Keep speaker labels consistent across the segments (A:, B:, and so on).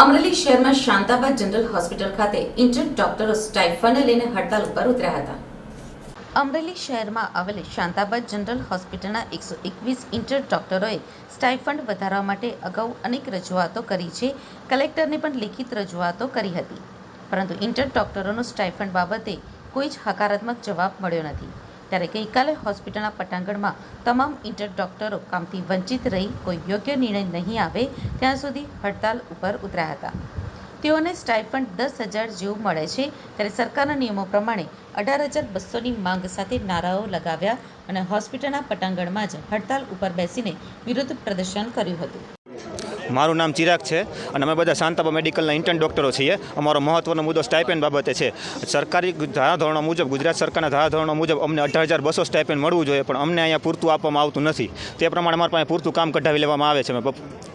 A: અમરેલી શહેરમાં Shantabad general hospital ખાતે intern ડોક્ટરો સ્ટાઇફંડ લઈને હડતાલ ઉપર ઉતર્યા હતા. અમરેલી શહેરમાં આવેલી શાંતાબાદ જનરલ હોસ્પિટલના એકસો એકવીસ ઇન્ટર ડોક્ટરોએ સ્ટાઇફંડ વધારવા માટે અગાઉ અનેક રજૂઆતો કરી છે. કલેક્ટરને પણ લેખિત રજૂઆતો કરી હતી. પરંતુ ઇન્ટર ડોક્ટરોનો સ્ટાઇફંડ બાબતે કોઈ જ હકારાત્મક જવાબ મળ્યો નથી. ત્યારે ગઈકાલે હોસ્પિટલના પટાંગણમાં તમામ ઇન્ટર ડોક્ટરો કામથી વંચિત રહી કોઈ યોગ્ય નિર્ણય નહીં આવે ત્યાં સુધી હડતાલ ઉપર ઉતર્યા હતા. તેઓને સ્ટાઇપન્ડ દસ હજાર જેવું મળે છે ત્યારે સરકારના નિયમો પ્રમાણે અઢાર હજાર બસોની માંગ સાથે નારાઓ લગાવ્યા અને હોસ્પિટલના પટાંગણમાં જ હડતાલ ઉપર બેસીને વિરોધ પ્રદર્શન કર્યું હતું.
B: મારું નામ ચિરાગ છે અને અમે બધા શાંતાબા મેડિકલના ઇન્ટર્ન ડૉક્ટરો છીએ. અમારો મહત્વનો મુદ્દો સ્ટાઇપેન્ડ બાબતે છે. સરકારી ધારાધોરણો મુજબ, ગુજરાત સરકારના ધારાધોરણો મુજબ અમને અઢાર હજાર બસો સ્ટાઇપેન્ડ મળવું જોઈએ, પણ અમને અહીંયા પૂરતું આપવામાં આવતું નથી. તે પ્રમાણે અમારા પાસે પૂરતું કામ કઢાવી લેવામાં આવે છે. અમે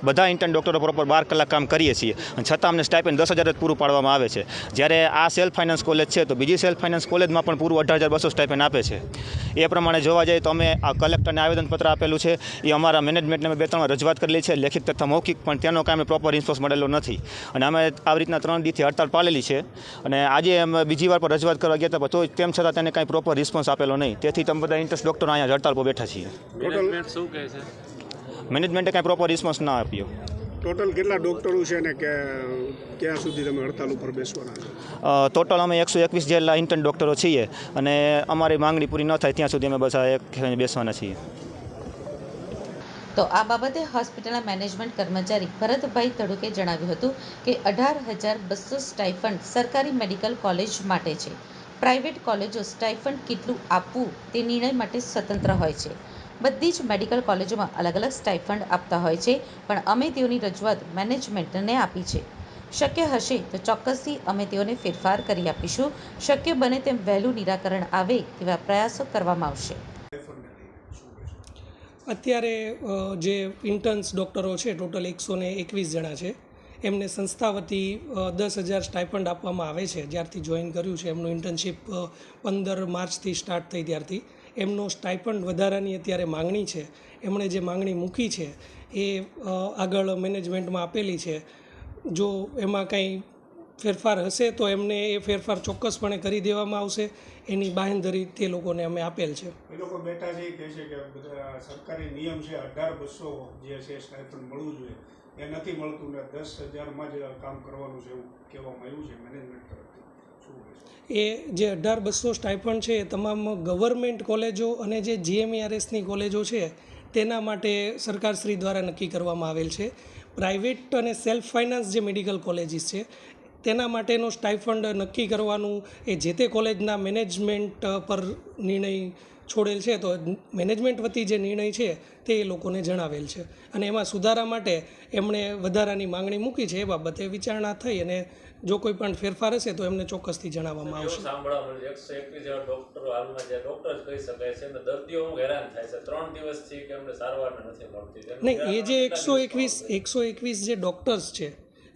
B: બધા ઇન્ટર્ન ડૉક્ટરો પ્રોપર બાર કલાક કામ કરીએ છીએ. અને છતાં અમને સ્ટાઇપેન્ડ દસ હજાર જ પૂરું પાડવામાં આવે છે. જ્યારે આ સેલ્ફ ફાઇનાન્સ કોલેજ છે, તો બીજી સેલ્ફ ફાઇનાન્સ કોલેજમાં પણ પૂરું અઢાર હજાર બસો સ્ટાઇપેન્ડ આપે છે. એ પ્રમાણે જોવા જઈએ તો અમે આ કલેક્ટરને આવેદનપત્ર આપેલું છે. એ અમારા મેનેજમેન્ટને અમે બે ત્રણ રજૂઆત કરેલી છે. લેખિત તથા મૌખિક પણ તેનો કાંઈ અમે પ્રોપર રિસ્પોન્સ મળેલો નથી. અને અમે આવી રીતના ત્રણ દીથી હડતાળ પાડેલી છે. અને આજે અમે બીજી વાર પર રજૂઆત કરવા ગયા હતા પણ તોય તેમ છતાં તેને કાંઈ પ્રોપર રિસ્પોન્સ આપેલો નહીં. તેથી તમે બધા ઇન્ટરેસ્ટ ડૉક્ટરો અહીંયા હડતાળ પર બેઠા છીએ.
C: શું કહે છે?
B: મેનેજમેન્ટે કાંઈ પ્રોપર રિસ્પોન્સ ના આપ્યો.
D: ટોટલ કેટલા ડોક્ટરો છે ને કે ક્યાં સુધી તમે હડતાલ ઉપર બેસવાના
B: ટોટલ અમે એકસો એકવીસ જેટલા ઇન્ટર્ન ડૉક્ટરો છીએ. અને અમારી માંગણી પૂરી ન થાય ત્યાં સુધી અમે બધા એક બેસવાના છીએ.
A: તો આ બાબતે હોસ્પિટલના મેનેજમેન્ટ કર્મચારી ભરતભાઈ તડુકે જણાવ્યું હતું કે અઢાર હજાર બસો સ્ટાઇફંડ સરકારી મેડિકલ કોલેજ માટે છે. પ્રાઇવેટ કોલેજો સ્ટાઇફંડ કેટલું આપવું તે નિર્ણય માટે સ્વતંત્ર હોય છે. બધી જ મેડિકલ કોલેજોમાં અલગ અલગ સ્ટાઇફંડ આપતા હોય છે, પણ અમે તેઓની રજૂઆત મેનેજમેન્ટને આપી છે. શક્ય હશે તો ચોક્કસથી અમે તેઓને ફેરફાર કરી આપીશું. શક્ય બને તેમ વહેલું નિરાકરણ આવે તેવા પ્રયાસો કરવામાં આવશે.
E: અત્યારે જે ઇન્ટર્ન્સ ડૉક્ટરો છે ટોટલ એકસો ને એકવીસ જણા છે. એમને સંસ્થા વતી દસ હજાર સ્ટાઇપન્ડ આપવામાં આવે છે, જ્યારથી જોઈન કર્યું છે. એમનું ઇન્ટર્નશીપ પંદર માર્ચથી સ્ટાર્ટ થઈ ત્યારથી. એમનો સ્ટાઇપન્ડ વધારાની અત્યારે માંગણી છે. એમણે જે માંગણી મૂકી છે, એ આગળ મેનેજમેન્ટમાં આપેલી છે. જો એમાં કંઈ ફેરફાર હશે તો એમને એ ફેરફાર ચોક્કસપણે કરી દેવામાં આવશે. એની બાંહેધરી તે લોકોને અમે આપેલ છે.
D: એ લોકો બેટા જે કહે છે કે બધા સરકારી નિયમ છે અઢાર બસો જે છે સ્ટાઇફન મળવું જોઈએ. એ નથી મળતું ને દસ હજારમાં જ કામ કરવાનું છે એવું કહેવામાં આવ્યું છે મેનેજમેન્ટ તરફથી.
E: એ જે અઢાર બસો સ્ટાઇફન્ડ છે એ તમામ ગવર્મેન્ટ કોલેજો અને જે જીએમઈઆરએસની કોલેજો છે તેના માટે સરકારશ્રી દ્વારા નક્કી કરવામાં આવેલ છે. પ્રાઇવેટ અને સેલ્ફ ફાઇનાન્સ જે મેડિકલ કોલેજીસ છે તેના માટેનો સ્ટાઇફંડ નક્કી કરવાનું એ જે તે કોલેજના મેનેજમેન્ટ પર નિર્ણય છોડેલ છે. તો મેનેજમેન્ટ વતી જે નિર્ણય છે તે એ લોકોને જણાવેલ છે. અને એમાં સુધારા માટે એમણે વધારાની માંગણી મૂકી છે. એ બાબતે વિચારણા થઈ અને જો કોઈ પણ ફેરફાર હશે તો એમને ચોક્કસથી જણાવવામાં આવશે.
C: સાંભળવા એકસો એકવીસ જેવા ડોક્ટરો હાલમાં જે ડોક્ટર કહી શકાય છે અને દર્દીઓ હેરાન થાય છે. ત્રણ દિવસથી કે અમને સારવાર નથી મળતી.
E: નહીં એ જે એકસો એકવીસ એકસો એકવીસ જે ડૉક્ટર્સ છે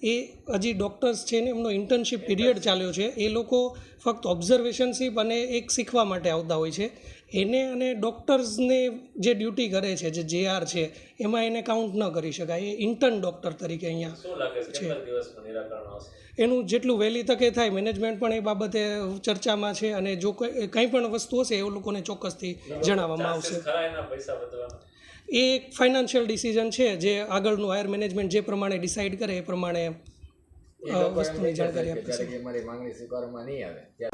E: એ હજી ડૉક્ટર્સ છે ને એમનો ઇન્ટર્નશીપ પીરિયડ ચાલ્યો છે. એ લોકો ફક્ત ઓબ્ઝર્વેશનશીપ અને એક શીખવા માટે આવતા હોય છે. એને અને ડૉક્ટર્સને જે ડ્યુટી કરે છે જે જેઆર છે એમાં એને કાઉન્ટ ન કરી શકાય. એ ઇન્ટર્ન ડૉક્ટર તરીકે અહીંયા
C: છે?
E: એનું જેટલું વહેલી તકે થાય મેનેજમેન્ટ પણ એ બાબતે ચર્ચામાં છે અને જો કોઈ કંઈ પણ વસ્તુ હશે એ લોકોને ચોક્કસથી જણાવવામાં આવશે. એ એક ફાઇનાન્શિયલ ડિસિઝન છે જે આગળનું હાયર મેનેજમેન્ટ જે પ્રમાણે ડિસાઇડ કરે એ પ્રમાણે વસ્તુની જાણકારી આપી છે.
F: અમારી માંગણી સ્વીકારવામાં નહીં આવે